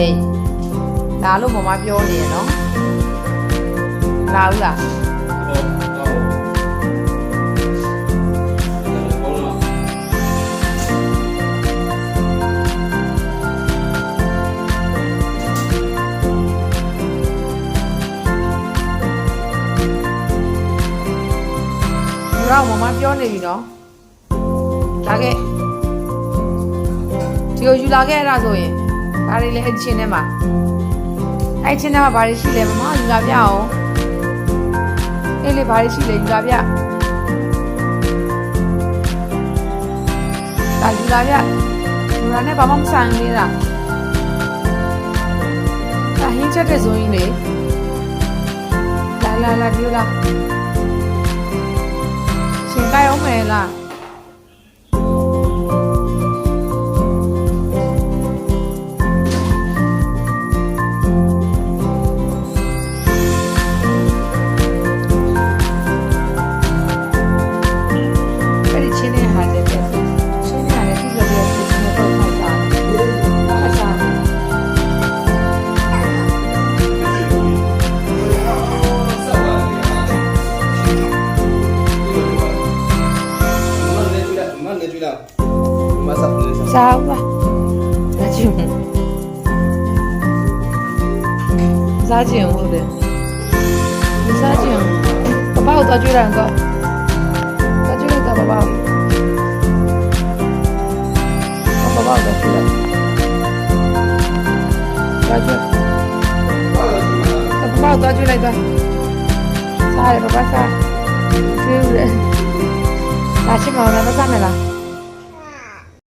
အေးလာလို့မမပြောနေရနော်လာဦးလားဟုတ်ဟုတ်ဟုတ်လားဒီတော့မမပြောနေပြီနော်လာခဲ့ဒီကိုယူလာခဲ့ရတာဆိုရင် ဒါတွေလည်းအချင်းထဲမှာအဲ့ချင်းထဲမှာဘာတွေရှိလဲမမယူလာပြအောင်အေးလေဘာတွေရှိလဲယူလာပြဒါယူလာပြယူလာနဲ့ဘာမှမဆိုင်သေးတာဒါဟင်းချက်တဲ့ဇုံကြီးလေလာလာလာဒီလိုလာရှင်ကြိုက်အောင်မယ်လား မဆက်နေစစားပါစားချင်စားချင်ဟုတ်တယ်စားချင်ပပကိုတော့ကြွရအောင်ကောတော့ကြွလိုက်တာပပကိုပပကိုတော့ကြွလိုက်တော့ကြွပပကိုတော့ကြွလိုက်တော့